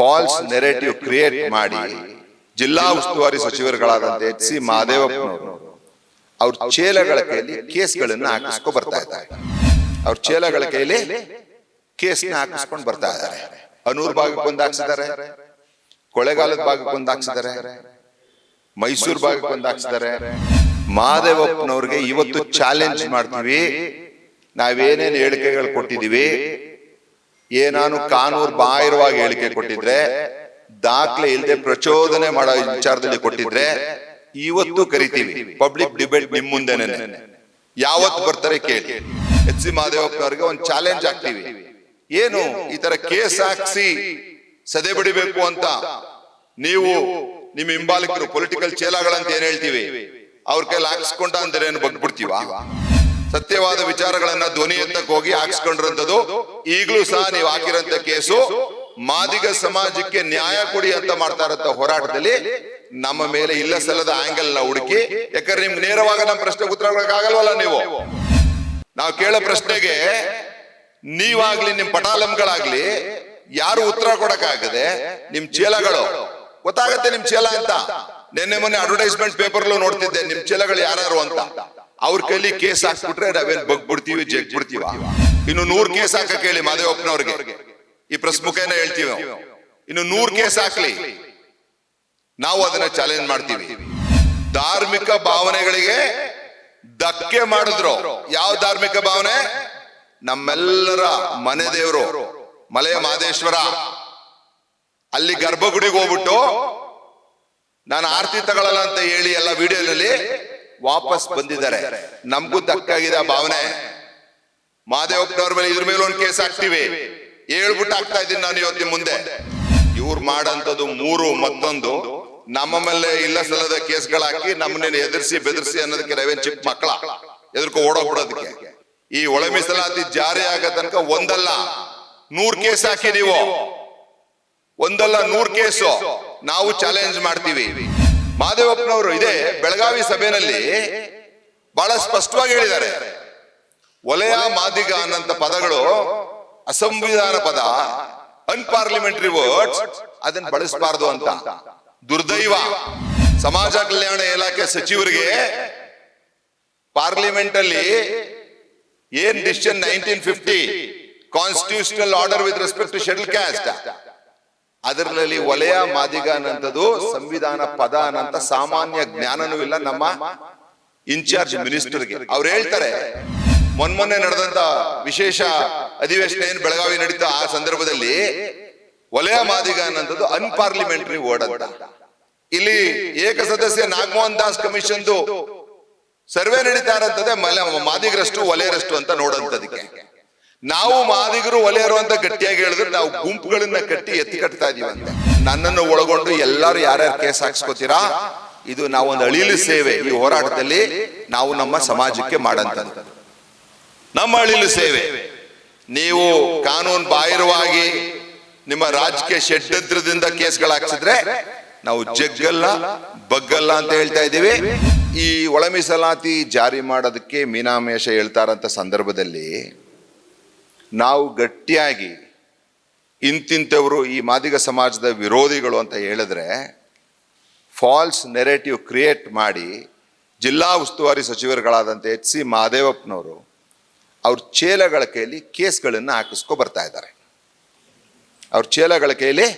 Falls narrative create ಮಾಡಿ ಜಿಲ್ಲಾ ಉಸ್ತುವಾರಿ ಸಚಿವರುಗಳಾದಂತೆ ಎಚ್ ಸಿ ಮಹದೇವಪ್ಪನವರು ಅವ್ರ ಚೇಲಗಳ ಕೈಯಲ್ಲಿ ಕೇಸ್ಗಳನ್ನ ಹಾಕಿಸ್ಕೊ ಬರ್ತಾ ಇದ್ದಾರೆ. ಅವ್ರ ಚೇಲಗಳ ಕೈಯಲ್ಲಿ ಕೇಸ್ನ ಹಾಕಿಸ್ಕೊಂಡು ಬರ್ತಾ ಇದ್ದಾರೆ. ಅನೂರ್ ಭಾಗಕ್ಕೆ ಒಂದು ಹಾಕ್ಸಿದ್ದಾರೆ. ಕೊಳೆಗಾಲದ ಭಾಗಕ್ಕೆ ಒಂದು ಹಾಕ್ಸಿದ್ದಾರೆ. ಮೈಸೂರು ಭಾಗಕ್ಕೆ ಒಂದು ಹಾಕ್ಸಿದ್ದಾರೆ. ಮಹದೇವಪ್ಪನವ್ರಿಗೆ ಇವತ್ತು ಚಾಲೆಂಜ್ ಮಾಡ್ತೀವಿ. ನಾವೇನೇನು ಹೇಳಿಕೆಗಳು ಏನಾನು ಕಾನೂನು ಬಾಹಿರವಾಗಿ ಹೇಳಿಕೆ ಕೊಟ್ಟಿದ್ರೆ ದಾಖಲೆ ಇಲ್ಲದೆ ಪ್ರಚೋದನೆ ಮಾಡೋ ವಿಚಾರದಲ್ಲಿ ಕೊಟ್ಟಿದ್ರೆ ಇವತ್ತು ಕರಿತೀವಿ. ಪಬ್ಲಿಕ್ ಡಿಬೇಟ್ ನಿಮ್ ಮುಂದೆನೆ. ಯಾವತ್ತು ಬರ್ತಾರೆ ಕೇಳಿ. ಎಚ್ ಸಿ ಮಹದೇವಪ್ಪನವ್ರಿಗೆ ಒಂದು ಚಾಲೆಂಜ್ ಆಗ್ತೀವಿ ಏನು? ಈ ತರ ಕೇಸ್ ಹಾಕ್ಸಿ ಸದೆ ಬಡಿಬೇಕು ಅಂತ. ನೀವು ನಿಮ್ಮ ಹಿಂಬಾಲಕರು ಪೊಲಿಟಿಕಲ್ ಚೇಲಾಗಳಂತ ಏನ್ ಹೇಳ್ತೀವಿ? ಅವ್ರ ಕೈಲಿ ಹಾಕ್ಸ್ಕೊಂಡ ಅಂದ್ರೆ ಏನು ಬಗ್ಬಿಡ್ತೀವ ಸತ್ಯವಾದ ವಿಚಾರಗಳನ್ನ ಧ್ವನಿ ಎತ್ತಕ್ಕೆ ಹೋಗಿ ಹಾಕ್ಸ್ಕೊಂಡಿರೋಂಥದ್ದು ಈಗಲೂ ಸಹ ನೀವು ಹಾಕಿರಂತ ಕೇಸು ಮಾದಿಗ ಸಮಾಜಕ್ಕೆ ನ್ಯಾಯ ಕೊಡಿ ಅಂತ ಮಾಡ್ತಾ ಇರೋಂಥ ಹೋರಾಟದಲ್ಲಿ ನಮ್ಮ ಮೇಲೆ ಇಲ್ಲ ಸಲ್ಲದ ಆಂಗಲ್ನ ಹುಡುಕಿ ಯಾಕಂದ್ರೆ ನಿಮ್ಗೆ ನೇರವಾಗಿ ನಮ್ಮ ಪ್ರಶ್ನೆ ಉತ್ತರ ಆಗಲ್ವಲ್ಲ ನೀವು? ನಾವು? ಕೇಳೋ ಪ್ರಶ್ನೆಗೆ ನೀವಾಗ್ಲಿ ನಿಮ್ ಪಟಾಲಂಗಳಾಗ್ಲಿ ಯಾರು ಉತ್ತರ ಕೊಡಕ್ಕಾಗದೆ ನಿಮ್ ಚೇಲಗಳು ಗೊತ್ತಾಗತ್ತೆ ನಿಮ್ ಚೇಲ ಅಂತ. ನಿನ್ನೆ ಮೊನ್ನೆ ಅಡ್ವರ್ಟೈಸ್ಮೆಂಟ್ ಪೇಪರ್ ನೋಡ್ತಿದ್ದೆ ನಿಮ್ ಚೇಲಗಳು ಯಾರು ಅಂತ. ಅವ್ರ ಕೈಲಿ ಕೇಸ್ ಹಾಕ್ಬಿಟ್ರೆ ನಾವೇನ್ ಬಗ್ಬಿಡ್ತೀವಿ ಜಗ್ ಬಿಡ್ತೀವ ಇನ್ನು ನೂರ್ ಕೇಸ್ ಹಾಕಕ್ಕೆ ಹೇಳಿ ಮಾದೇವಪ್ಪನವ್ರಿಗೆ ಈ ಪ್ರೆಸ್ ಮುಖೇನ ಹೇಳ್ತೀವಿ. ಇನ್ನು ನೂರ್ ಕೇಸ್ ಹಾಕ್ಲಿ. ನಾವು ಅದನ್ನ ಚಾಲೆಂಜ್ ಮಾಡ್ತೀವಿ. ಧಾರ್ಮಿಕ ಭಾವನೆಗಳಿಗೆ ಧಕ್ಕೆ ಮಾಡಿದ್ರು. ಯಾವ ಧಾರ್ಮಿಕ ಭಾವನೆ? ನಮ್ಮೆಲ್ಲರ ಮನೆ ದೇವರು. ಮಲೆಯ ಮಾದೇಶ್ವರ. ಅಲ್ಲಿ ಗರ್ಭಗುಡಿಗೆ ಹೋಗ್ಬಿಟ್ಟು ನಾನು ಆರತಿ ತಗೊಳ್ಳಲ್ಲ ಅಂತ ಹೇಳಿ ಎಲ್ಲ ವಿಡಿಯೋದಲ್ಲಿ ವಾಪಸ್ ಬಂದಿದ್ದಾರೆ. ನಮಗೂ ತಕ್ಕಾಗಿದೆ ಆ ಭಾವನೆ. ಮಾದೇವಪ್ಪನವ್ರ ಮೇಲೆ ಇದ್ರ ಮೇಲೆ ಒಂದು ಕೇಸ್ ಹಾಕ್ತಿವಿ. ಹೇಳ್ಬಿಟ್ಟು ಹಾಕ್ತಾ ಇದ್ದೀನಿ ನಾನು ಇವತ್ತಿನ ಮುಂದೆ. ಇವ್ರು ಮಾಡಂತದ್ದು ಮೂರು ಮತ್ತೊಂದು. ನಮ್ಮ ಮೇಲೆ ಇಲ್ಲ ಸಲ್ಲದ ಕೇಸ್ಗಳಾಕಿ ನಮ್ಮನ್ನ ಎದುರಿಸಿ ಬೆದರಿಸಿ ಅನ್ನೋದಕ್ಕೆ ನಾವೇನ್ ಚಿಕ್ಕ ಮಕ್ಕಳ? ಎದುರ್ಕೊ ಓಡೋಗ್ಬಿಡೋದಕ್ಕೆ ಈ ಒಳ ಮೀಸಲಾತಿ ಜಾರಿ ಆಗೋ ತನಕ ಒಂದಲ್ಲ. ನೂರ್ ಕೇಸ್ ಹಾಕಿ ನೀವು. ಒಂದಲ್ಲ ನೂರ್ ಕೇಸು. ನಾವು ಚಾಲೆಂಜ್ ಮಾಡ್ತೀವಿ. ಮಹಾದೇವಪ್ಪನವರು ಇದೆ ಬೆಳಗಾವಿ ಸಭೆಯಲ್ಲಿ ಬಹಳ ಸ್ಪಷ್ಟವಾಗಿ ಹೇಳಿದ್ದಾರೆ. ವಲಯ ಮಾದಿಗ ಅನ್ನಂತ ಪದಗಳು ಅಸಂವಿಧಾನ ಪದ ಅನ್ಪಾರ್ಲಿಮೆಂಟರಿ ವರ್ಡ್ಸ್ ಅದನ್ನ ಬಳಸಬಾರದು ಅಂತ. ದುರ್ದೈವ. ಸಮಾಜ ಕಲ್ಯಾಣ ಇಲಾಖೆ ಸಚಿವರಿಗೆ ಪಾರ್ಲಿಮೆಂಟ್ ಅಲ್ಲಿ ಏನ್ decision nineteen fifty constitutional order with respect to schedule caste ಅದರಲ್ಲಿ ವಲಯ ಮಾದಿಗ ಅನ್ನಂಥದ್ದು ಸಂವಿಧಾನ ಪದ ಅನ್ನಂತ ಸಾಮಾನ್ಯ ಜ್ಞಾನನೂ ಇಲ್ಲ ನಮ್ಮ ಇನ್ಚಾರ್ಜ್ ಮಿನಿಸ್ಟರ್ಗೆ. ಅವ್ರು ಹೇಳ್ತಾರೆ ಮೊನ್ಮೊನ್ನೆ ನಡೆದಂತ ವಿಶೇಷ ಅಧಿವೇಶನ ಏನ್ ಬೆಳಗಾವಿ ನಡೀತಾ ಆ ಸಂದರ್ಭದಲ್ಲಿ ವಲಯ ಮಾದಿಗ ಅನ್ನಂಥದ್ದು ಅನ್ಪಾರ್ಲಿಮೆಂಟರಿ ವರ್ಡ್ ಅಂತ. ಇಲ್ಲಿ ಏಕಸದಸ್ಯ ನಾಗಮೋಹನ್ ದಾಸ್ ಕಮಿಷನ್ದು ಸರ್ವೆ ನಡೀತಾ ಮಲ ಮಾದಿಗರಷ್ಟು ವಲಯರಷ್ಟು ಅಂತ ನೋಡೋಂಥದಕ್ಕೆ ನಾವು ಮಾದಿಗರು ಒಲೆಯರು ಅಂತ ಗಟ್ಟಿಯಾಗಿ ಹೇಳಿದ್ರೆ ನಾವು ಗುಂಪುಗಳನ್ನ ಕಟ್ಟಿ ಎತ್ತಿ ಕಟ್ತಾ ಇದೀವಿ ಅಂತ. ನನ್ನನ್ನು ಒಳಗೊಂಡು ಎಲ್ಲರೂ ಯಾರ್ಯಾರು ಕೇಸ್ ಹಾಕ್ಸ್ಕೊತೀರಾ? ಇದು ನಾವೊಂದು ಅಳಿಲು ಸೇವೆ. ಈ ಹೋರಾಟದಲ್ಲಿ ನಾವು ನಮ್ಮ ಸಮಾಜಕ್ಕೆ ಮಾಡಂತ ನಮ್ಮ ಅಳಿಲು ಸೇವೆ. ನೀವು ಕಾನೂನು ಬಾಹಿರವಾಗಿ ನಿಮ್ಮ ರಾಜಕೀಯ ಷಡ್ಯಂತ್ರದಿಂದ ಕೇಸ್ಗಳು ಹಾಕ್ಸಿದ್ರೆ ನಾವು ಜಗ್ಗಲ್ಲ ಬಗ್ಗಲ್ಲ ಅಂತ ಹೇಳ್ತಾ ಇದ್ದೀವಿ. ಈ ಒಳ ಮೀಸಲಾತಿ ಜಾರಿ ಮಾಡೋದಕ್ಕೆ ಮೀನಾಮೇಷ ಹೇಳ್ತಾರಂತ ಸಂದರ್ಭದಲ್ಲಿ ನಾವು ಗಟ್ಟಿಯಾಗಿ ಇಂತಿಂಥವರು ಈ ಮಾದಿಗ ಸಮಾಜದ ವಿರೋಧಿಗಳು ಅಂತ ಹೇಳಿದ್ರೆ ಫಾಲ್ಸ್ ನೆರೇಟಿವ್ ಕ್ರಿಯೇಟ್ ಮಾಡಿ ಜಿಲ್ಲಾ ಉಸ್ತುವಾರಿ ಸಚಿವರುಗಳಾದಂಥ ಎಚ್ ಸಿ ಮಹದೇವಪ್ಪನವರು ಅವ್ರ ಚೇಲಗಳ ಕೈಯಲ್ಲಿ ಕೇಸ್ಗಳನ್ನು ಹಾಕಿಸ್ಕೊ ಬರ್ತಾ ಇದ್ದಾರೆ. ಅವ್ರ ಚೇಲಗಳ ಕೈಯಲ್ಲಿ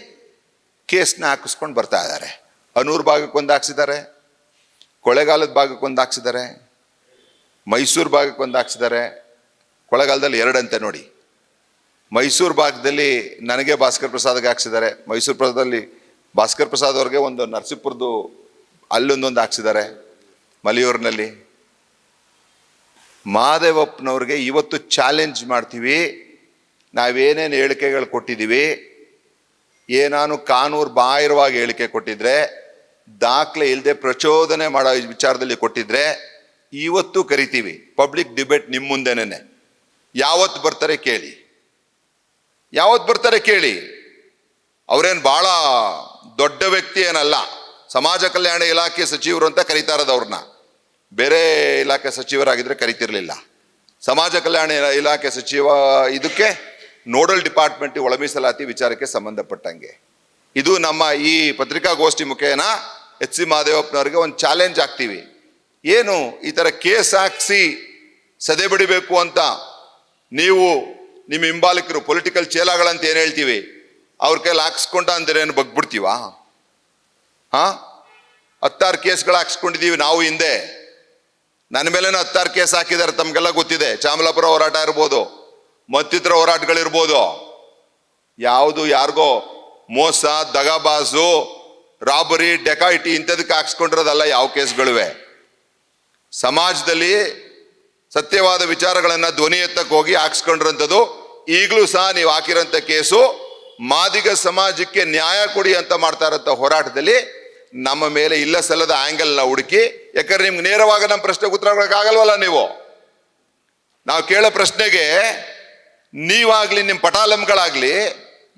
ಕೇಸ್ನ ಹಾಕಿಸ್ಕೊಂಡು ಬರ್ತಾ ಇದ್ದಾರೆ. ಅನೂರ್ ಭಾಗಕ್ಕೆ ಒಂದು ಹಾಕ್ಸಿದ್ದಾರೆ, ಕೊಳೆಗಾಲದ ಭಾಗಕ್ಕೆ ಒಂದು ಹಾಕ್ಸಿದ್ದಾರೆ, ಮೈಸೂರು ಭಾಗಕ್ಕೆ ಒಂದು ಹಾಕ್ಸಿದ್ದಾರೆ. ಕೊಳೆಗಾಲದಲ್ಲಿ ಎರಡಂತೆ ನೋಡಿ. ಮೈಸೂರು ಭಾಗದಲ್ಲಿ ನನಗೆ ಭಾಸ್ಕರ್ ಪ್ರಸಾದ್ಗೆ ಹಾಕ್ಸಿದ್ದಾರೆ. ಮೈಸೂರು ಪ್ರಸಾದಲ್ಲಿ ಭಾಸ್ಕರ್ ಪ್ರಸಾದ್ ಅವ್ರಿಗೆ ಒಂದು ನರಸೀಪುರದ್ದು ಅಲ್ಲೊಂದೊಂದು ಹಾಕ್ಸಿದ್ದಾರೆ ಮಲೆಯೂರಿನಲ್ಲಿ. ಮಹಾದೇವಪ್ಪನವ್ರಿಗೆ ಇವತ್ತು ಚಾಲೆಂಜ್ ಮಾಡ್ತೀವಿ. ನಾವೇನೇನು ಹೇಳಿಕೆಗಳು ಕೊಟ್ಟಿದ್ದೀವಿ. ಏನಾನು ಕಾನೂರು ಬಾಹಿರವಾಗಿ ಹೇಳಿಕೆ ಕೊಟ್ಟಿದ್ರೆ, ದಾಖಲೆ ಇಲ್ಲದೆ ಪ್ರಚೋದನೆ ಮಾಡೋ ವಿಚಾರದಲ್ಲಿ ಕೊಟ್ಟಿದ್ರೆ, ಇವತ್ತು ಕರಿತೀವಿ. ಪಬ್ಲಿಕ್ ಡಿಬೇಟ್ ನಿಮ್ಮ ಮುಂದೆನೇ. ಯಾವತ್ತು ಬರ್ತಾರೆ ಕೇಳಿ. ಯಾವತ್ತು ಬರ್ತಾರೆ ಕೇಳಿ. ಅವರೇನು ಭಾಳ ದೊಡ್ಡ ವ್ಯಕ್ತಿ ಏನಲ್ಲ, ಸಮಾಜ ಕಲ್ಯಾಣ ಇಲಾಖೆ ಸಚಿವರು ಅಂತ ಕರೀತಾ ಅವ್ರನ್ನ. ಬೇರೆ ಇಲಾಖೆ ಸಚಿವರಾಗಿದ್ದರೆ ಕರಿತಿರ್ಲಿಲ್ಲ. ಸಮಾಜ ಕಲ್ಯಾಣ ಇಲಾ- ಇಲಾಖೆ ಸಚಿವ ಇದಕ್ಕೆ ನೋಡಲ್ ಡಿಪಾರ್ಟ್ಮೆಂಟ್ ಒಳ ಮೀಸಲಾತಿ ವಿಚಾರಕ್ಕೆ ಸಂಬಂಧಪಟ್ಟಂಗೆ. ಇದು ನಮ್ಮ ಈ ಪತ್ರಿಕಾಗೋಷ್ಠಿ ಮುಖೇನ ಎಚ್ ಸಿ ಮಹಾದೇವಪ್ಪನವ್ರಿಗೆ ಒಂದು ಚಾಲೆಂಜ್ ಆಗ್ತೀವಿ. ಏನು ಈ ಥರ ಕೇಸ್ ಹಾಕ್ಸಿ ಸದೆ ಬಿಡಬೇಕು ಅಂತ ನೀವು ನಿಮ್ಮ ಹಿಂಬಾಲಕರು ಪೊಲಿಟಿಕಲ್ ಚೇಲಾಗಳಂತ ಏನು ಹೇಳ್ತೀವಿ? ಅವ್ರ ಕೈಲಿ ಹಾಕ್ಸ್ಕೊಂಡ ಅಂದ್ರೆ ಏನು ಬಗ್ಬಿಡ್ತೀವಾ? ಹಾ? ಹತ್ತಾರು ಕೇಸ್ಗಳು ಹಾಕ್ಸ್ಕೊಂಡಿದ್ದೀವಿ ನಾವು ಹಿಂದೆ. ನನ್ನ ಮೇಲೇನು ಹತ್ತಾರು ಕೇಸ್ ಹಾಕಿದ್ದಾರೆ ತಮಗೆಲ್ಲ ಗೊತ್ತಿದೆ. ಚಾಮಲಾಪುರ ಹೋರಾಟ ಇರ್ಬೋದು, ಮತ್ತಿತರ ಹೋರಾಟಗಳಿರ್ಬೋದು. ಯಾವುದು ಯಾರಿಗೋ ಮೋಸ, ದಗಾಬಾಸು, ರಾಬರಿ, ಡೆಕಾಯಿಟಿ ಇಂಥದಕ್ಕೆ ಹಾಕ್ಸ್ಕೊಂಡಿರೋದಲ್ಲ ಯಾವ ಕೇಸ್ಗಳಿವೆ? ಸಮಾಜದಲ್ಲಿ ಸತ್ಯವಾದ ವಿಚಾರಗಳನ್ನು ಧ್ವನಿ ಎತ್ತಕ್ಕೆ ಹೋಗಿ ಹಾಕ್ಸ್ಕೊಂಡಿರೋಂಥದ್ದು, ಈಗಲೂ ಸಹ ನೀವು ಹಾಕಿರೋಂಥ ಕೇಸು, ಮಾದಿಗ ಸಮಾಜಕ್ಕೆ ನ್ಯಾಯ ಕೊಡಿ ಅಂತ ಮಾಡ್ತಾ ಇರೋಂಥ ಹೋರಾಟದಲ್ಲಿ ನಮ್ಮ ಮೇಲೆ ಇಲ್ಲ ಸಲ್ಲದ ಆಂಗಲ್ನ ಹುಡುಕಿ, ಯಾಕಂದ್ರೆ ನಿಮ್ಗೆ ನೇರವಾಗಿ ನಮ್ಮ ಪ್ರಶ್ನೆಗೆ ಉತ್ತರ ಕೊಡೋಕ್ಕಾಗಲ್ವಲ್ಲ ನೀವು? ನಾವು ಕೇಳೋ ಪ್ರಶ್ನೆಗೆ, ನೀವಾಗಲಿ ನಿಮ್ಮ ಪಟಾಲಂಗಳಾಗ್ಲಿ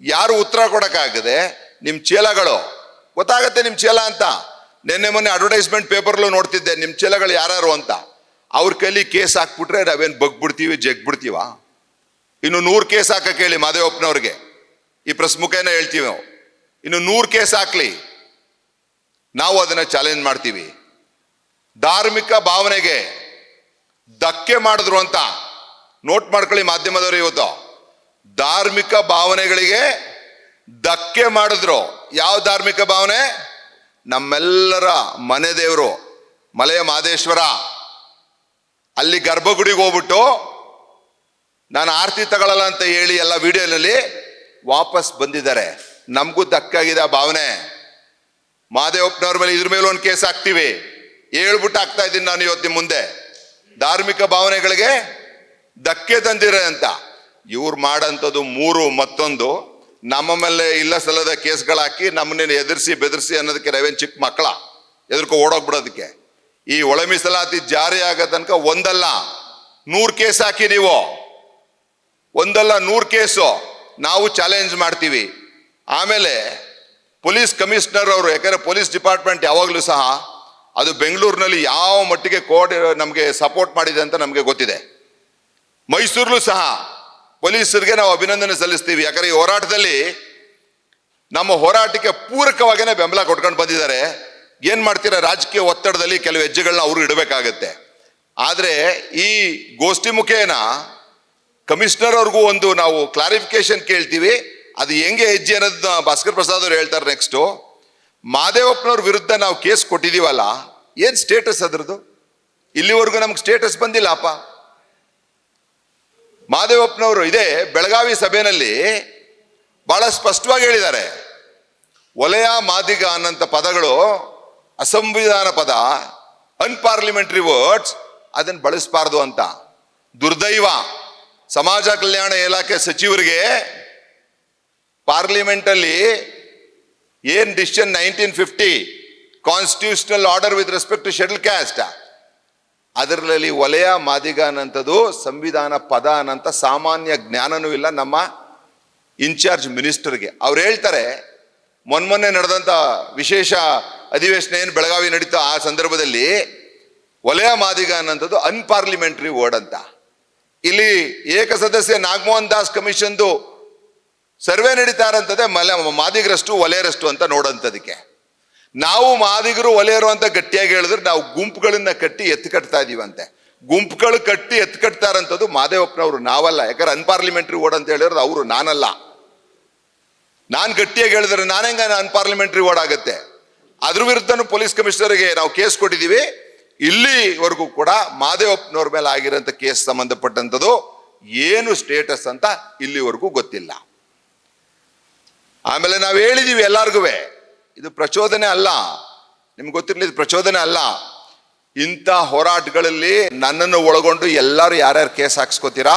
ಯಾರು ಉತ್ತರ ಕೊಡೋಕ್ಕಾಗದೆ ನಿಮ್ಮ ಚೇಲಗಳು, ಗೊತ್ತಾಗತ್ತೆ ನಿಮ್ಮ ಚೇಲ ಅಂತ? ನಿನ್ನೆ ಮೊನ್ನೆ ಅಡ್ವರ್ಟೈಸ್ಮೆಂಟ್ ಪೇಪರ್ಲು ನೋಡ್ತಿದ್ದೆ ನಿಮ್ಮ ಚೇಲಗಳು ಯಾರ್ಯಾರು ಅಂತ? ಅವ್ರ ಕೈಲಿ ಕೇಸ್ ಹಾಕ್ಬಿಟ್ರೆ ನಾವೇನು ಬಗ್ಬಿಡ್ತೀವಿ, ಜಗ್ಬಿಡ್ತೀವ? ಇನ್ನು ನೂರು ಕೇಸ್ ಹಾಕಕ್ಕೆ ಹೇಳಿ ಮಾದೇವಪ್ಪನವ್ರಿಗೆ. ಈ ಪ್ರೆಸ್ ಮುಖೇನ ಹೇಳ್ತೀವಿ ನಾವು. ಇನ್ನು ನೂರು ಕೇಸ್ ಹಾಕ್ಲಿ. ನಾವು ಅದನ್ನ ಚಾಲೆಂಜ್ ಮಾಡ್ತೀವಿ. ಧಾರ್ಮಿಕ ಭಾವನೆಗೆ ಧಕ್ಕೆ ಮಾಡಿದ್ರು ಅಂತ ನೋಟ್ ಮಾಡ್ಕೊಳ್ಳಿ ಮಾಧ್ಯಮದವರು ಇವತ್ತು. ಧಾರ್ಮಿಕ ಭಾವನೆಗಳಿಗೆ ಧಕ್ಕೆ ಮಾಡಿದ್ರು. ಯಾವ ಧಾರ್ಮಿಕ ಭಾವನೆ? ನಮ್ಮೆಲ್ಲರ ಮನೆ ದೇವರು, ಮಲೆಯ ಮಾದೇಶ್ವರ ಅಲ್ಲಿ ಗರ್ಭಗುಡಿಗೆ ಹೋಗ್ಬಿಟ್ಟು ನಾನು ಆರತಿ ತಗೊಳ್ಳಲ್ಲ ಅಂತ ಹೇಳಿ ಎಲ್ಲ ವಿಡಿಯೋನಲ್ಲಿ ವಾಪಸ್ ಬಂದಿದ್ದಾರೆ. ನಮಗೂ ದಕ್ಕಾಗಿದೆ ಆ ಭಾವನೆ. ಮಾದೇವಪ್ಪನವ್ರ ಮೇಲೆ ಇದ್ರ ಮೇಲೆ ಒಂದು ಕೇಸ್ ಹಾಕ್ತೀವಿ. ಹೇಳ್ಬಿಟ್ಟು ಹಾಕ್ತಾ ಇದ್ದೀನಿ ನಾನು ಇವತ್ತಿನ ಮುಂದೆ. ಧಾರ್ಮಿಕ ಭಾವನೆಗಳಿಗೆ ಧಕ್ಕೆ ತಂದಿರ ಅಂತ. ಇವ್ರು ಮಾಡೋಂಥದ್ದು ಮೂರು ಮತ್ತೊಂದು. ನಮ್ಮ ಮೇಲೆ ಇಲ್ಲ ಸಲ್ಲದ ಕೇಸ್ಗಳಾಕಿ ನಮ್ಮನ್ನೇನು ನಮ್ಮನ್ನ ಎದುರಿಸಿ ಬೆದರಿಸಿ ಅನ್ನೋದಕ್ಕೆ ರವೇನ್ ಚಿಕ್ಕ ಮಕ್ಕಳ? ಎದುರ್ಕೊ ಓಡೋಗ್ಬಿಡೋದಕ್ಕೆ. ಈ ಒಳ ಮೀಸಲಾತಿ ಜಾರಿ ಆಗೋ ತನಕ ಒಂದಲ್ಲ. ನೂರು ಕೇಸ್ ಹಾಕಿ ನೀವು. ಒಂದಲ್ಲ ನೂರು ಕೇಸು ನಾವು ಚಾಲೆಂಜ್ ಮಾಡ್ತೀವಿ. ಆಮೇಲೆ ಪೊಲೀಸ್ ಕಮಿಷನರ್ ಅವರು, ಯಾಕಂದ್ರೆ ಪೊಲೀಸ್ ಡಿಪಾರ್ಟ್ಮೆಂಟ್ ಯಾವಾಗಲೂ ಸಹ ಅದು ಬೆಂಗಳೂರಿನಲ್ಲಿ ಯಾವ ಮಟ್ಟಿಗೆ ಕೋರ್ಟ್ ನಮಗೆ ಸಪೋರ್ಟ್ ಮಾಡಿದೆ ಅಂತ ನಮಗೆ ಗೊತ್ತಿದೆ. ಮೈಸೂರಲ್ಲೂ ಸಹ ಪೊಲೀಸರಿಗೆ ನಾವು ಅಭಿನಂದನೆ ಸಲ್ಲಿಸ್ತೀವಿ. ಯಾಕಂದ್ರೆ ಈ ಹೋರಾಟದಲ್ಲಿ ನಮ್ಮ ಹೋರಾಟಕ್ಕೆ ಪೂರಕವಾಗಿನೇ ಬೆಂಬಲ ಕೊಟ್ಕೊಂಡು ಬಂದಿದ್ದಾರೆ. ಏನ್ ಮಾಡ್ತೀರಾ? ರಾಜಕೀಯ ಒತ್ತಡದಲ್ಲಿ ಕೆಲವು ಹೆಜ್ಜೆಗಳನ್ನ ಅವರು ಇಡಬೇಕಾಗತ್ತೆ. ಆದ್ರೆ ಈ ಗೋಷ್ಠಿ ಮುಖೇನ ಕಮಿಷನರ್ ಅವ್ರಿಗೂ ಒಂದು ನಾವು ಕ್ಲಾರಿಫಿಕೇಶನ್ ಕೇಳ್ತೀವಿ. ಅದು ಹೆಂಗೆ ಹೆಜ್ಜೆ ಅನ್ನೋದನ್ನ ಭಾಸ್ಕರ್ ಪ್ರಸಾದ್ ಅವರು ಹೇಳ್ತಾರೆ ನೆಕ್ಸ್ಟು ಮಾದೇವಪ್ಪನವ್ರ ವಿರುದ್ಧ ನಾವು ಕೇಸ್ ಕೊಟ್ಟಿದ್ದೀವಲ್ಲ ಏನು ಸ್ಟೇಟಸ್ ಅದ್ರದ್ದು? ಇಲ್ಲಿವರೆಗೂ ನಮ್ಗೆ ಸ್ಟೇಟಸ್ ಬಂದಿಲ್ಲ, ಅಪ್ಪ. ಮಾದೇವಪ್ಪನವರು ಇದೇ ಬೆಳಗಾವಿ ಸಭೆಯಲ್ಲಿ ಬಹಳ ಸ್ಪಷ್ಟವಾಗಿ ಹೇಳಿದ್ದಾರೆ. ಒಲೆಯ ಮಾದಿಗ ಅನ್ನಂತ ಪದಗಳು ಅಸಂವಿಧಾನ ಪದ ಅನ್ಪಾರ್ಲಿಮೆಂಟರಿ ವರ್ಡ್ಸ್ ಅದನ್ನು ಬಳಸಬಾರ್ದು ಅಂತ. ದುರ್ದೈವ, ಸಮಾಜ ಕಲ್ಯಾಣ ಇಲಾಖೆ ಸಚಿವರಿಗೆ ಪಾರ್ಲಿಮೆಂಟ್ ಅಲ್ಲಿ ಏನ್ decision nineteen fifty constitutional order with respect to schedule caste ಅದರಲ್ಲಿ ವಲಯ ಮಾದಿಗ ಅನ್ನಂಥದ್ದು ಸಂವಿಧಾನ ಪದ ಅನ್ನಂತ ಸಾಮಾನ್ಯ ಜ್ಞಾನನೂ ಇಲ್ಲ ನಮ್ಮ ಇನ್ಚಾರ್ಜ್ ಮಿನಿಸ್ಟರ್ಗೆ ಅವ್ರು ಹೇಳ್ತಾರೆ, ಮೊನ್ಮೊನ್ನೆ ನಡೆದಂಥ ವಿಶೇಷ ಅಧಿವೇಶನ ಏನು ಬೆಳಗಾವಿ ನಡೀತೋ ಆ ಸಂದರ್ಭದಲ್ಲಿ ವಲಯ ಮಾದಿಗ ಅನ್ನೋಂಥದ್ದು ಅನ್ಪಾರ್ಲಿಮೆಂಟ್ರಿ ವರ್ಡ್ ಅಂತ. ಇಲ್ಲಿ ಏಕಸದಸ್ಯ ನಾಗಮೋಹನ್ ದಾಸ್ ಕಮಿಷನ್ದು ಸರ್ವೆ ನಡೀತಾ ಇರೋಂಥದ್ದೇ ಮಲೆ ಮಾದಿಗರಷ್ಟು ವಲಯರಷ್ಟು ಅಂತ ನೋಡೋಂಥದಕ್ಕೆ ನಾವು ಮಾದಿಗರು ವಲಯರು ಅಂತ ಗಟ್ಟಿಯಾಗಿ ಹೇಳಿದ್ರೆ ನಾವು ಗುಂಪುಗಳನ್ನ ಕಟ್ಟಿ ಎತ್ತು ಕಟ್ತಾ ಇದೀವಂತೆ. ಗುಂಪುಗಳು ಕಟ್ಟಿ ಎತ್ತು ಕಟ್ತಾ ಇರೋಂಥದ್ದು ಮಾದೇವಪ್ಪನವರು ನಾವಲ್ಲ. ಯಾಕಂದ್ರೆ ಅನ್ಪಾರ್ಲಿಮೆಂಟ್ರಿ ವರ್ಡ್ ಅಂತ ಹೇಳಿದ್ರೆ ಅವರು ನಾನಲ್ಲ. ನಾನು ಗಟ್ಟಿಯಾಗಿ ಹೇಳಿದ್ರೆ ನಾನು ಹೆಂಗ ಅನ್ಪಾರ್ಲಿಮೆಂಟ್ರಿ ವರ್ಡ್ ಆಗುತ್ತೆ? ಅದ್ರ ವಿರುದ್ಧನೂ ಪೊಲೀಸ್ ಕಮಿಷನರ್ಗೆ ನಾವು ಕೇಸ್ ಕೊಟ್ಟಿದ್ದೀವಿ. ಇಲ್ಲಿವರೆಗೂ ಕೂಡ ಮಾದೇವಪ್ಪನವ್ರ ಮೇಲೆ ಆಗಿರೋಂಥ ಕೇಸ್ ಸಂಬಂಧಪಟ್ಟಂಥದ್ದು ಏನು ಸ್ಟೇಟಸ್ ಅಂತ ಇಲ್ಲಿವರೆಗೂ ಗೊತ್ತಿಲ್ಲ. ಆಮೇಲೆ ನಾವು ಹೇಳಿದೀವಿ ಎಲ್ಲಾರ್ಗೂ ಇದು ಪ್ರಚೋದನೆ ಅಲ್ಲ. ನಿಮ್ಗೆ ಗೊತ್ತಿರಲಿ ಇದು ಪ್ರಚೋದನೆ ಅಲ್ಲ. ಇಂಥ ಹೋರಾಟಗಳಲ್ಲಿ ನನ್ನನ್ನು ಒಳಗೊಂಡು ಎಲ್ಲರೂ ಯಾರ್ಯಾರು ಕೇಸ್ ಹಾಕ್ಸ್ಕೋತೀರಾ?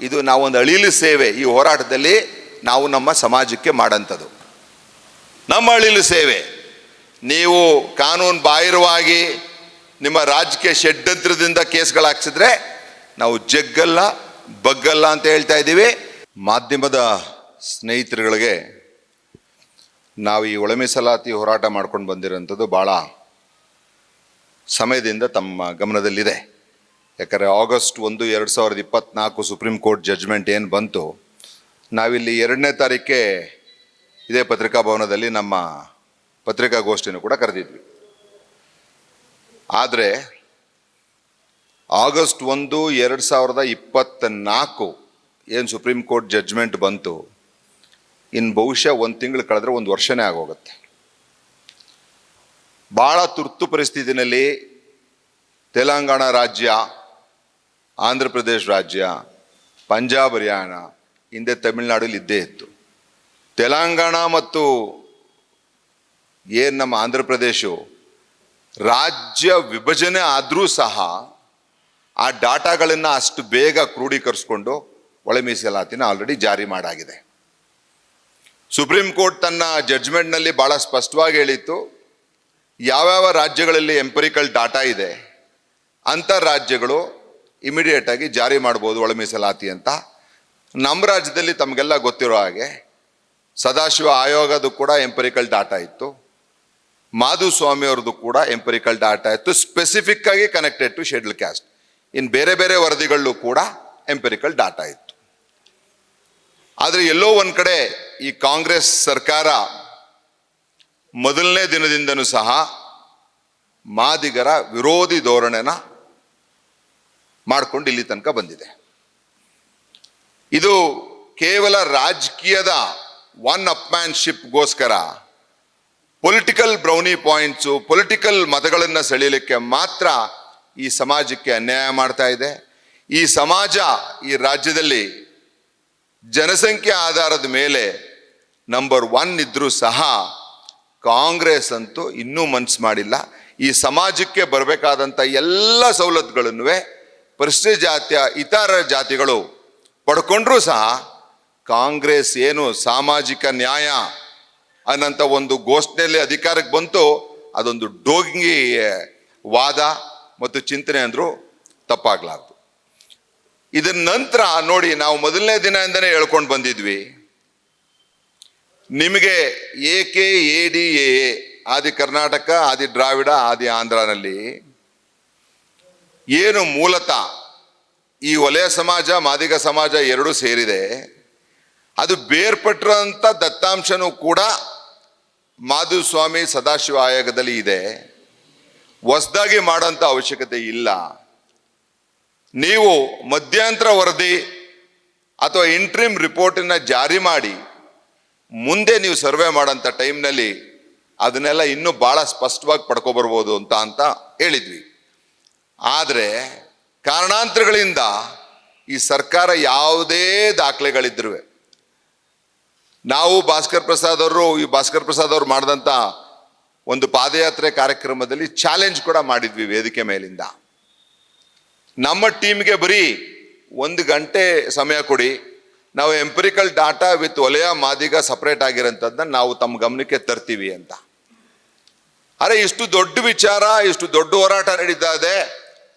ಇದು ನಾವೊಂದು ಅಳಿಲು ಸೇವೆ. ಈ ಹೋರಾಟದಲ್ಲಿ ನಾವು ನಮ್ಮ ಸಮಾಜಕ್ಕೆ ಮಾಡಂಥದ್ದು. ನಮ್ಮ ಅಳಿಲು ಸೇವೆ. ನೀವು ಕಾನೂನು ಬಾಹಿರವಾಗಿ ನಿಮ್ಮ ರಾಜಕೀಯ ಷಡ್ಯಂತ್ರದಿಂದ ಕೇಸ್ಗಳು ಹಾಕ್ಸಿದ್ರೆ ನಾವು ಜಗ್ಗಲ್ಲ, ಬಗ್ಗಲ್ಲ ಅಂತ ಹೇಳ್ತಾ ಇದ್ದೀವಿ. ಮಾಧ್ಯಮದ ಸ್ನೇಹಿತರುಗಳಿಗೆ ನಾವು ಈ ಒಳ ಮೀಸಲಾತಿ ಹೋರಾಟ ಮಾಡ್ಕೊಂಡು ಬಂದಿರೋಂಥದ್ದು ಭಾಳ ಸಮಯದಿಂದ ತಮ್ಮ ಗಮನದಲ್ಲಿದೆ. ಯಾಕಂದರೆ ಆಗಸ್ಟ್ ಒಂದು, ಎರಡು ಸಾವಿರದ ಇಪ್ಪತ್ನಾಲ್ಕು ಸುಪ್ರೀಂ ಕೋರ್ಟ್ ಜಡ್ಜ್ಮೆಂಟ್ ಏನು ಬಂತು, ನಾವಿಲ್ಲಿ ಎರಡನೇ ತಾರೀಕೆ ಇದೇ ಪತ್ರಿಕಾ ಭವನದಲ್ಲಿ ನಮ್ಮ ಪತ್ರಿಕಾಗೋಷ್ಠಿಯನ್ನು ಕೂಡ ಕರೆದಿದ್ವಿ. ಆದರೆ ಆಗಸ್ಟ್ ಒಂದು ಎರಡು ಸಾವಿರದ ಇಪ್ಪತ್ತ ನಾಲ್ಕು ಏನು ಸುಪ್ರೀಂ ಕೋರ್ಟ್ ಜಡ್ಜ್ಮೆಂಟ್ ಬಂತು ಇನ್ನು ಬಹುಶಃ ಒಂದು ತಿಂಗಳು ಕಳೆದ್ರೆ ಒಂದು ವರ್ಷನೇ ಆಗೋಗುತ್ತೆ. ಭಾಳ ತುರ್ತು ಪರಿಸ್ಥಿತಿನಲ್ಲಿ ತೆಲಂಗಾಣ ರಾಜ್ಯ, ಆಂಧ್ರ ಪ್ರದೇಶ ರಾಜ್ಯ, ಪಂಜಾಬ್ ಹರಿಯಾಣ, ಹಿಂದೆ ತಮಿಳುನಾಡಲ್ಲಿ ಇದ್ದೇ ಇತ್ತು. ತೆಲಂಗಾಣ ಮತ್ತು ಏನು ನಮ್ಮ ಆಂಧ್ರ ಪ್ರದೇಶ ರಾಜ್ಯ ವಿಭಜನೆ ಆದರೂ ಸಹ ಆ ಡಾಟಾಗಳನ್ನು ಅಷ್ಟು ಬೇಗ ಕ್ರೋಢೀಕರಿಸ್ಕೊಂಡು ಒಳ ಮೀಸಲಾತಿನ ಆಲ್ರೆಡಿ ಜಾರಿ ಮಾಡಾಗಿದೆ. ಸುಪ್ರೀಂ ಕೋರ್ಟ್ ತನ್ನ ಜಡ್ಜ್ಮೆಂಟ್ನಲ್ಲಿ ಭಾಳ ಸ್ಪಷ್ಟವಾಗಿ ಹೇಳಿತ್ತು, ಯಾವ್ಯಾವ ರಾಜ್ಯಗಳಲ್ಲಿ ಎಂಪರಿಕಲ್ ಡಾಟಾ ಇದೆ ಅಂಥ ರಾಜ್ಯಗಳು ಇಮಿಡಿಯೇಟ್ ಆಗಿ ಜಾರಿ ಮಾಡ್ಬೋದು ಒಳ ಮೀಸಲಾತಿ ಅಂತ. ನಮ್ಮ ರಾಜ್ಯದಲ್ಲಿ ತಮಗೆಲ್ಲ ಗೊತ್ತಿರೋ ಹಾಗೆ ಸದಾಶಿವ ಆಯೋಗದ ಕೂಡ ಎಂಪರಿಕಲ್ ಡಾಟಾ ಇತ್ತು. ಮಾಧುಸ್ವಾಮಿ ಅವ್ರದ್ದು ಕೂಡ ಎಂಪರಿಕಲ್ ಡಾಟಾ ಇತ್ತು ಸ್ಪೆಸಿಫಿಕ್ ಆಗಿ ಕನೆಕ್ಟೆಡ್ ಟು ಶೆಡ್ಯೂಲ್ ಕ್ಯಾಸ್ಟ್ ಇನ್ನು ಬೇರೆ ಬೇರೆ ವರದಿಗಳಲ್ಲೂ ಕೂಡ ಎಂಪರಿಕಲ್ ಡಾಟಾ ಇತ್ತು. ಆದರೆ ಎಲ್ಲೋ ಒಂದು ಕಡೆ ಈ ಕಾಂಗ್ರೆಸ್ ಸರ್ಕಾರ ಮೊದಲನೇ ದಿನದಿಂದನೂ ಸಹ ಮಾದಿಗರ ವಿರೋಧಿ ಧೋರಣೆನ ಮಾಡಿಕೊಂಡು ಇಲ್ಲಿ ತನಕ ಬಂದಿದೆ. ಇದು ಕೇವಲ ರಾಜಕೀಯದ ಒನ್ ಅಪ್ಮ್ಯಾನ್ಶಿಪ್ಗೋಸ್ಕರ ಪೊಲಿಟಿಕಲ್ ಬ್ರೌನಿ ಪಾಯಿಂಟ್ಸು ಪೊಲಿಟಿಕಲ್ ಮತಗಳನ್ನು ಸೆಳೀಲಿಕ್ಕೆ ಮಾತ್ರ ಈ ಸಮಾಜಕ್ಕೆ ಅನ್ಯಾಯ ಮಾಡ್ತಾ ಇದೆ. ಈ ಸಮಾಜ ಈ ರಾಜ್ಯದಲ್ಲಿ ಜನಸಂಖ್ಯೆ ಆಧಾರದ ಮೇಲೆ ನಂಬರ್ ಒನ್ ಇದ್ರೂ ಸಹ ಕಾಂಗ್ರೆಸ್ ಅಂತೂ ಇನ್ನೂ ಮನ್ಸು ಮಾಡಿಲ್ಲ. ಈ ಸಮಾಜಕ್ಕೆ ಬರಬೇಕಾದಂಥ ಎಲ್ಲ ಸವಲತ್ತುಗಳನ್ನು ಪರಿಶಿಷ್ಟ ಜಾತಿಯ, ಇತರ ಜಾತಿಗಳು ಪಡ್ಕೊಂಡ್ರೂ ಸಹ ಕಾಂಗ್ರೆಸ್ ಏನು ಸಾಮಾಜಿಕ ನ್ಯಾಯ ಅನ್ನಂಥ ಒಂದು ಘೋಷಣೆಯಲ್ಲಿ ಅಧಿಕಾರಕ್ಕೆ ಬಂತು. ಅದೊಂದು ಡೋಂಗಿ ವಾದ ಮತ್ತು ಚಿಂತನೆ ಅಂದರೂ ತಪ್ಪಾಗ್ಲಾರ್ದು. ಇದರ ನಂತರ ನೋಡಿ ನಾವು ಮೊದಲನೇ ದಿನದಿಂದನೇ ಹೇಳ್ಕೊಂಡು ಬಂದಿದ್ವಿ. ನಿಮಗೆ A K A D A Adi Karnataka, Adi ದ್ರಾವಿಡ, ಆದಿ ಆಂಧ್ರನಲ್ಲಿ ಏನು ಮೂಲತಃ ಈ ವಲಯ ಸಮಾಜ, ಮಾದಿಗ ಸಮಾಜ ಎರಡೂ ಸೇರಿದೆ. ಅದು ಬೇರ್ಪಟ್ಟಿರೋಂಥ ದತ್ತಾಂಶನೂ ಕೂಡ ಮಾಧುಸ್ವಾಮಿ ಸದಾಶಿವ ಆಯೋಗದಲ್ಲಿ ಇದೆ. ಹೊಸದಾಗಿ ಮಾಡೋಂಥ ಅವಶ್ಯಕತೆ ಇಲ್ಲ. ನೀವು ಮಧ್ಯಂತರ ವರದಿ ಅಥವಾ ಇಂಟ್ರಿಮ್ ರಿಪೋರ್ಟನ್ನು ಜಾರಿ ಮಾಡಿ, ಮುಂದೆ ನೀವು ಸರ್ವೆ ಮಾಡೋಂಥ ಟೈಮ್ನಲ್ಲಿ ಅದನ್ನೆಲ್ಲ ಇನ್ನೂ ಭಾಳ ಸ್ಪಷ್ಟವಾಗಿ ಪಡ್ಕೊಬರ್ಬೋದು ಅಂತ ಅಂತ ಹೇಳಿದ್ವಿ. ಆದರೆ ಕಾರಣಾಂತರಗಳಿಂದ ಈ ಸರ್ಕಾರ ಯಾವುದೇ ದಾಖಲೆಗಳಿದ್ರು ನಾವು ಭಾಸ್ಕರ್ ಪ್ರಸಾದ್ ಅವರು, ಈ ಭಾಸ್ಕರ್ ಪ್ರಸಾದ್ ಅವರು ಮಾಡಿದಂಥ ಒಂದು ಪಾದಯಾತ್ರೆ ಕಾರ್ಯಕ್ರಮದಲ್ಲಿ ಚಾಲೆಂಜ್ ಕೂಡ ಮಾಡಿದ್ವಿ ವೇದಿಕೆ ಮೇಲಿಂದ. ನಮ್ಮ ಟೀಮ್ಗೆ ಬರೀ ಒಂದು ಗಂಟೆ ಸಮಯ ಕೊಡಿ, ನಾವು ಎಂಪರಿಕಲ್ ಡಾಟಾ ವಿತ್ ಒಲೆಯ ಮಾದಿಗ ಸಪ್ರೇಟ್ ಆಗಿರೋಂಥದ್ದನ್ನ ನಾವು ತಮ್ಮ ಗಮನಕ್ಕೆ ತರ್ತೀವಿ ಅಂತ. ಅರೆ, ಇಷ್ಟು ದೊಡ್ಡ ವಿಚಾರ, ಇಷ್ಟು ದೊಡ್ಡ ಹೋರಾಟ ನಡೀತಾ ಇದೆ.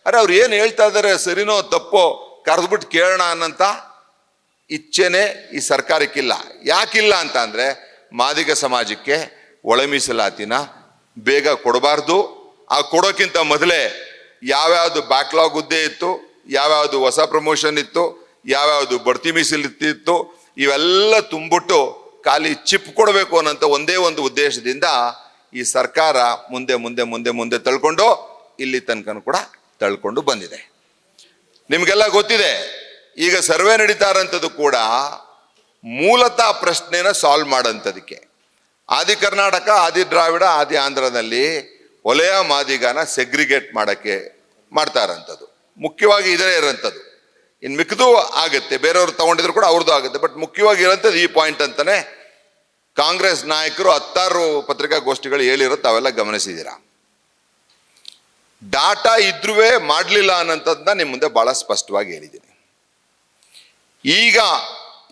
ಅರೆ, ಅವ್ರು ಏನು ಹೇಳ್ತಾ ಇದ್ದಾರೆ ಸರಿನೋ ತಪ್ಪೋ ಕರೆದ್ಬಿಟ್ಟು ಕೇಳೋಣ ಅನ್ನಂತ ಇಚ್ಛೆನೆ ಈ ಸರ್ಕಾರಕ್ಕಿಲ್ಲ. ಯಾಕಿಲ್ಲ ಅಂತ ಅಂದರೆ ಮಾದಿಗ ಸಮಾಜಕ್ಕೆ ಒಳ ಮೀಸಲಾತಿನ ಬೇಗ ಕೊಡಬಾರ್ದು. ಆ ಕೊಡೋಕ್ಕಿಂತ ಮೊದಲೇ ಯಾವ್ಯಾವುದು ಬ್ಯಾಕ್ಲಾಗ್ ಹುದ್ದೆ ಇತ್ತು, ಯಾವ್ಯಾವುದು ಹೊಸ ಪ್ರಮೋಷನ್ ಇತ್ತು, ಯಾವ್ಯಾವುದು ಬಡ್ತಿ ಮೀಸಲಿತ್ತಿತ್ತು ಇವೆಲ್ಲ ತುಂಬಿಟ್ಟು ಖಾಲಿ ಚಿಪ್ ಕೊಡಬೇಕು ಅನ್ನೋಂಥ ಒಂದೇ ಒಂದು ಉದ್ದೇಶದಿಂದ ಈ ಸರ್ಕಾರ ಮುಂದೆ ಮುಂದೆ ಮುಂದೆ ಮುಂದೆ ತಳ್ಕೊಂಡು ಇಲ್ಲಿ ತನಕ ಕೂಡ ತಳ್ಕೊಂಡು ಬಂದಿದೆ. ನಿಮಗೆಲ್ಲ ಗೊತ್ತಿದೆ ಈಗ ಸರ್ವೆ ನಡೀತಾ ಇರೋಂಥದ್ದು ಕೂಡ ಮೂಲತಃ ಪ್ರಶ್ನೆನ ಸಾಲ್ವ್ ಮಾಡೋಂಥದಕ್ಕೆ. ಆದಿ ಕರ್ನಾಟಕ, ಆದಿ ದ್ರಾವಿಡ, ಆದಿ ಆಂಧ್ರದಲ್ಲಿ ವಲಯ ಮಾದಿಗಾನ ಸೆಗ್ರಿಗೇಟ್ ಮಾಡೋಕ್ಕೆ ಮಾಡ್ತಾ ಇರೋಂಥದ್ದು ಮುಖ್ಯವಾಗಿ ಇದೇ ಇರೋಂಥದ್ದು. ಇನ್ನು ಮಿಕ್ಕದು ಆಗುತ್ತೆ, ಬೇರೆಯವ್ರು ತಗೊಂಡಿದ್ರು ಕೂಡ ಅವ್ರದ್ದು ಆಗುತ್ತೆ ಬಟ್ ಮುಖ್ಯವಾಗಿ ಇರೋಂಥದ್ದು ಈ ಪಾಯಿಂಟ್ ಅಂತಲೇ ಕಾಂಗ್ರೆಸ್ ನಾಯಕರು ಹತ್ತಾರು ಪತ್ರಿಕಾಗೋಷ್ಠಿಗಳು ಹೇಳಿರೋ ತಾವೆಲ್ಲ ಗಮನಿಸಿದ್ದೀರಾ? ಡಾಟಾ ಇದ್ರೂ ಮಾಡಲಿಲ್ಲ ಅನ್ನೋಂಥದ್ದನ್ನ ನಿಮ್ಮ ಮುಂದೆ ಭಾಳ ಸ್ಪಷ್ಟವಾಗಿ ಹೇಳಿದ್ದೀನಿ. ಈಗ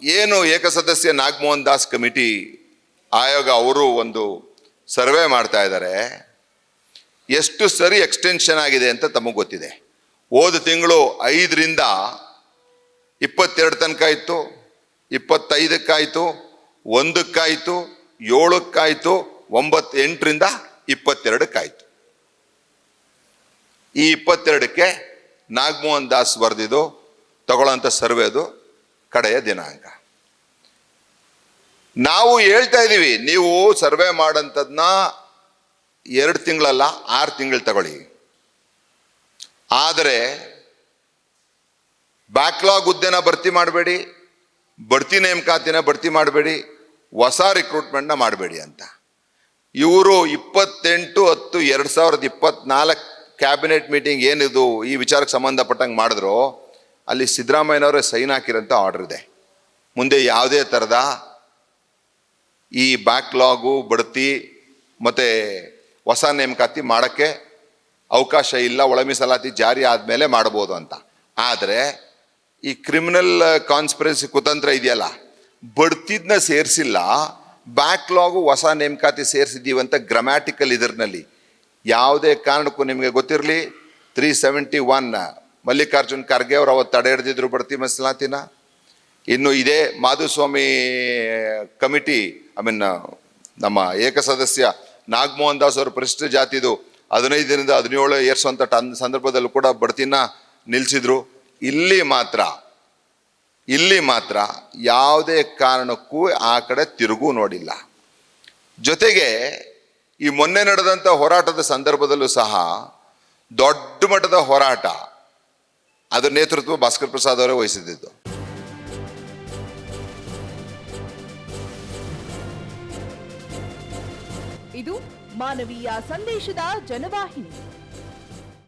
ಏನು ಏಕಸದಸ್ಯ ನಾಗಮೋಹನ್ ದಾಸ್ ಕಮಿಟಿ ಆಯೋಗ ಅವರು ಒಂದು ಸರ್ವೆ ಮಾಡ್ತಾ ಇದ್ದಾರೆ. ಎಷ್ಟು ಸರಿ ಎಕ್ಸ್ಟೆನ್ಷನ್ ಆಗಿದೆ ಅಂತ ತಮಗೆ ಗೊತ್ತಿದೆ. ಹೋದ ತಿಂಗಳು ಐದರಿಂದ ಇಪ್ಪತ್ತೆರಡು ತನಕ ಇತ್ತು, ಇಪ್ಪತ್ತೈದಕ್ಕಾಯಿತು, ಒಂದಕ್ಕಾಯಿತು, ಏಳಕ್ಕಾಯಿತು ಒಂಬತ್ತು ಎಂಟರಿಂದ ಇಪ್ಪತ್ತೆರಡಕ್ಕಾಯಿತು. ಈ ಇಪ್ಪತ್ತೆರಡಕ್ಕೆ ನಾಗಮೋಹನ್ ದಾಸ್ ಬರೆದಿದ್ದು, ತಗೊಳ್ಳೋಂಥ ಸರ್ವೇದು ಕಡೆಯ ದಿನಾಂಕ. ನಾವು ಹೇಳ್ತಾ ಇದ್ದೀವಿ ನೀವು ಸರ್ವೆ ಮಾಡಂಥದ್ನ ಎರಡು ತಿಂಗಳಲ್ಲ, ಆರು ತಿಂಗಳು ತಗೊಳ್ಳಿ. ಆದರೆ ಬ್ಯಾಕ್ಲಾಗ್ ಹುದ್ದೆನ ಭರ್ತಿ ಮಾಡಬೇಡಿ, ಬಡ್ತಿ ನೇಮಕಾತಿನ ಭರ್ತಿ ಮಾಡಬೇಡಿ, ಹೊಸ ರಿಕ್ರೂಟ್ಮೆಂಟ್ನ ಮಾಡಬೇಡಿ ಅಂತ. ಇವರು ಇಪ್ಪತ್ತೆಂಟು ಹತ್ತು ಎರಡು ಸಾವಿರದ ಇಪ್ಪತ್ನಾಲ್ಕು ಕ್ಯಾಬಿನೆಟ್ ಮೀಟಿಂಗ್ ಏನಿದು ಈ ವಿಚಾರಕ್ಕೆ ಸಂಬಂಧಪಟ್ಟಂಗೆ ಮಾಡಿದ್ರು ಅಲ್ಲಿ ಸಿದ್ದರಾಮಯ್ಯನವರೇ ಸೈನ್ ಹಾಕಿರೋಂಥ ಆರ್ಡರ್ ಇದೆ. ಮುಂದೆ ಯಾವುದೇ ಥರದ ಈ ಬ್ಯಾಕ್ಲಾಗು ಬಡ್ತಿ ಮತ್ತು ಹೊಸ ನೇಮಕಾತಿ ಮಾಡೋಕ್ಕೆ ಅವಕಾಶ ಇಲ್ಲ ಒಳ ಮೀಸಲಾತಿ ಜಾರಿ ಆದಮೇಲೆ ಮಾಡ್ಬೋದು ಅಂತ. ಆದರೆ ಈ ಕ್ರಿಮಿನಲ್ ಕಾನ್ಸ್ಪಿರೆನ್ಸಿ ಕುತಂತ್ರ ಇದೆಯಲ್ಲ, ಬಡ್ತಿದ್ನ ಸೇರಿಸಿಲ್ಲ ಬ್ಯಾಕ್ಲಾಗು ಹೊಸ ನೇಮಕಾತಿ ಸೇರಿಸಿದ್ದೀವಿ ಅಂತ ಗ್ರಾಮ್ಯಾಟಿಕಲ್ ಇದರಲ್ಲಿ ಯಾವುದೇ ಕಾರಣಕ್ಕೂ ನಿಮಗೆ ಗೊತ್ತಿರಲಿ three seventy one Mallikarjun Kharge ಅವರು ಅವತ್ತು ತಡೆ ಹಿಡಿದಿದ್ರು ಬಡ್ತಿ ಮಸಲಾತಿನ. ಇನ್ನು ಇದೇ ಮಾಧುಸ್ವಾಮಿ ಕಮಿಟಿ ಐ ಮೀನ್ ನಮ್ಮ ಏಕಸದಸ್ಯ ನಾಗಮೋಹನ್ ದಾಸ್ ಅವರು ಪರಿಶಿಷ್ಟ ಜಾತಿದು ಹದಿನೈದರಿಂದ ಹದಿನೇಳು ಏರ್ಸುವಂಥ ಟನ್ ಸಂದರ್ಭದಲ್ಲೂ ಕೂಡ ಬಡ್ತಿನ ನಿಲ್ಲಿಸಿದ್ರು ಇಲ್ಲಿ ಮಾತ್ರ ಇಲ್ಲಿ ಮಾತ್ರ ಯಾವುದೇ ಕಾರಣಕ್ಕೂ ಆ ಕಡೆ ತಿರುಗೂ ನೋಡಿಲ್ಲ. ಜೊತೆಗೆ ಈ ಮೊನ್ನೆ ನಡೆದಂಥ ಹೋರಾಟದ ಸಂದರ್ಭದಲ್ಲೂ ಸಹ ದೊಡ್ಡ ಮಟ್ಟದ ಹೋರಾಟ ಅದರ ನೇತೃತ್ವ ಭಾಸ್ಕರ್ ಪ್ರಸಾದ್ ಅವರೇ ವಹಿಸಿದ್ದು ಇದು ಮಾನವೀಯ ಸಂದೇಶದ ಜನವಾಹಿನಿ.